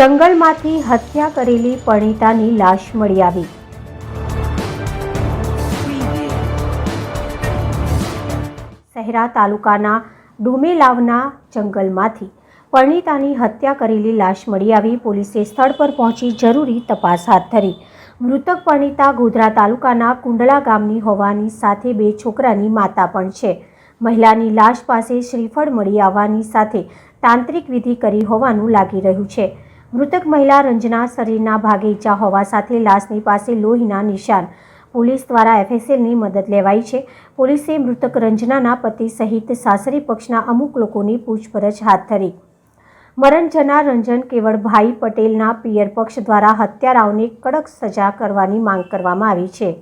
જંગલમાંથી હત્યા કરેલી પરણિતાની લાશ મળી આવી. શહેરા તાલુકાના ડુમેલાવના જંગલમાંથી પરણીતાની હત્યા કરેલી લાશ મળી આવી. પોલીસે સ્થળ પર પહોંચી જરૂરી તપાસ હાથ ધરી. મૃતક પરણિતા ગોધરા તાલુકાના કુંડળા ગામની હોવાની સાથે બે છોકરાની માતા પણ છે. મહિલાની લાશ પાસે શ્રીફળ મળી આવવાની સાથે તાંત્રિક વિધિ કરી હોવાનું લાગી રહ્યું છે. મૃતક મહિલા રંજના શરીરના ભાગે ઈજા હોવા સાથે લાશની પાસે લોહીના નિશાન પોલીસ દ્વારા એફએસએલની મદદ લેવાઈ છે. પોલીસે મૃતક રંજનાના પતિ સહિત સાસરી પક્ષના અમુક લોકોની પૂછપરછ હાથ ધરી. મરણ જનાર રંજન કેવળભાઈ પટેલના પિયર પક્ષ દ્વારા હત્યારાઓને કડક સજા કરવાની માંગ કરવામાં આવી છે.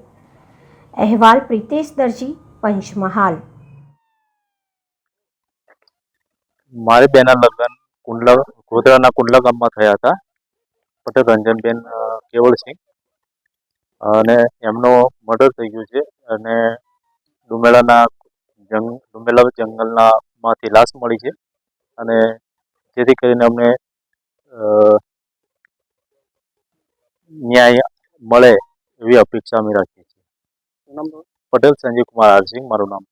અહેવાલ પ્રિતેશ દરજી, પંચમહાલ. મારી બેના લગ્ન કુંડલા ગોધરાના કુંડલા ગામમાં થયા હતા. પટેલ રંજનબેન કેવળસિંહ અને એમનો મર્ડર થઈ ગયું છે અને ડુમેલાના જંગ ડુમેલા જંગલના માંથી લાશ મળી છે અને જેથી કરીને અમને ન્યાય મળે એવી અપેક્ષા અમે રાખીએ છીએ. પટેલ સંજીવ કુમાર આરસિંહ મારું નામ.